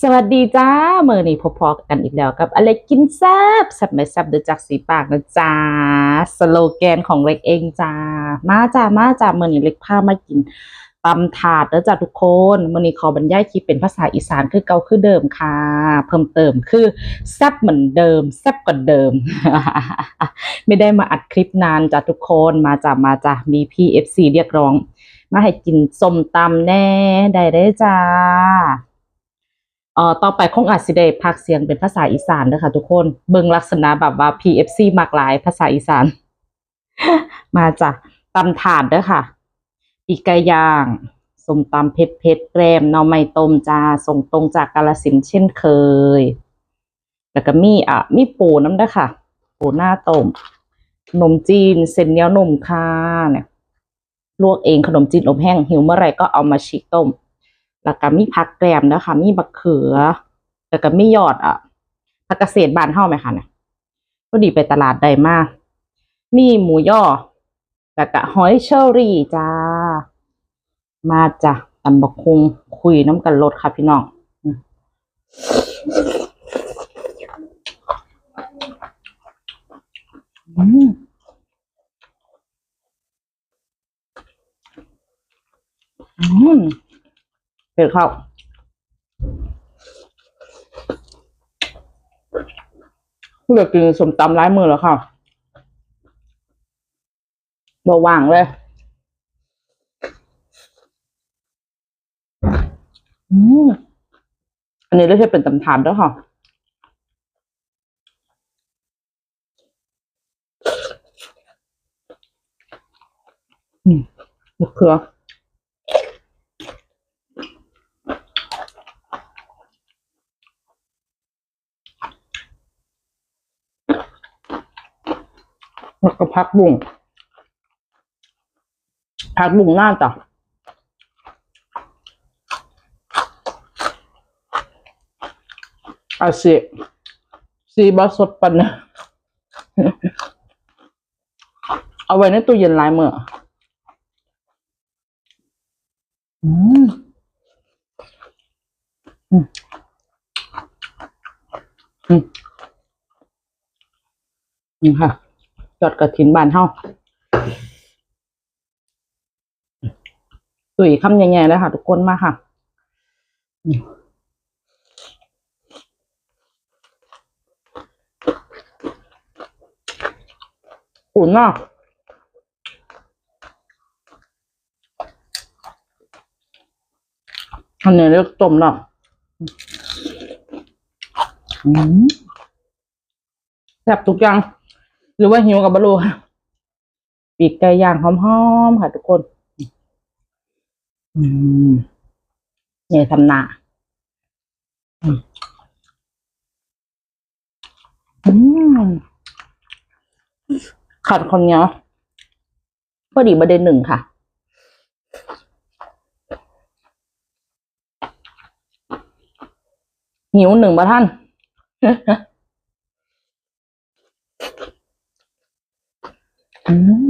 สวัสดีจ้าเมื่อนี้พอกันอีกแล้วกับอเล็กกินแซบแซบไม่แซบเดือจากสีปากนะจ้าสโลแกนของเล็กเองจ้ามาจ้ามาจ้าเมื่อนี้เล็กพามากินตำถาดแล้วจ้าทุกคนเมื่อนี้ขอบรรยายคลิปเป็นภาษาอีสานคือเก่าคือเดิมค่ะ เพิ่มเติมคือแซบเหมือนเดิมแซบกว่าเดิม ไม่ได้มาอัดคลิปนานจ้าทุกคนมาจ้ามาจ้ามีพี่เอฟซีเรียกร้อง มาให้กินส้มตำแน่ได้ได้จ้า เอ่อต่อไปคงอาจสิได้พักเสียงเป็นภาษาอีสานเด้อค่ะทุกคนเบิ่งลักษณะแบบว่า PFC มากหลายภาษาอีสาน มาจ้ะตำถาดเด้อค่ะปีกไก่ย่างส้มตำเผ็ดเผ็ดแกรมหน่อไม้ต้มจ้าส่งตรงจากกาฬสินเช่นเคย แล้วก็มีอะมีปูน้ำเด้อค่ะ ปูหน้าต้มขนมจีนเส้นเนียนมค่ะเนี่ยลวกเองขนมจีนอบแห้งหิวเมื่อไรก็เอามาฉีกต้ม แล้วก็มีผักแกล้มนะคะมีบักเขือ แล้วก็มียอดอะผักเกษตรบ้านเฮาไหมคะเนี่ยพอดีไปตลาดได้มาก มีหมูย่อ แล้วก็หอยเชอรี่จ้า มาจ้ะตำบักคุงคุยน้ำกันรถค่ะพี่น้องอืมอืมอืม เผ็ดครับเพื่อกินสมตำร้ายมือแล้วค่ะบาว่างเลยอันนี้ได้ใช้เป็นตำถามด้วยค่ะอืมมะเขือ แล้วก็พักบุ้งพักบุ้งหน้าจ้ะอาสิซีบาสดปันนะเอาไว้ในตู้เย็นหลายเมื้ออืมอืมอืมค่ะ อดกระถินบานเฮาตุ๋ยคำใหญ่ๆเลยค่ะ ทุกคนมาค่ะอุ่นมากอันนี้เรียกต้มเนาะแซ่บทุกอย่าง หรือว่าหิวกับบะโลค่ะปีกไก่ย่างหอมๆค่ะทุกคน อืมเนี่ยทำหนาอืมอืมขัดคนเนี้ยพอดีประเด็นหนึ่งค่ะหิวหนึ่งประท่าน อืม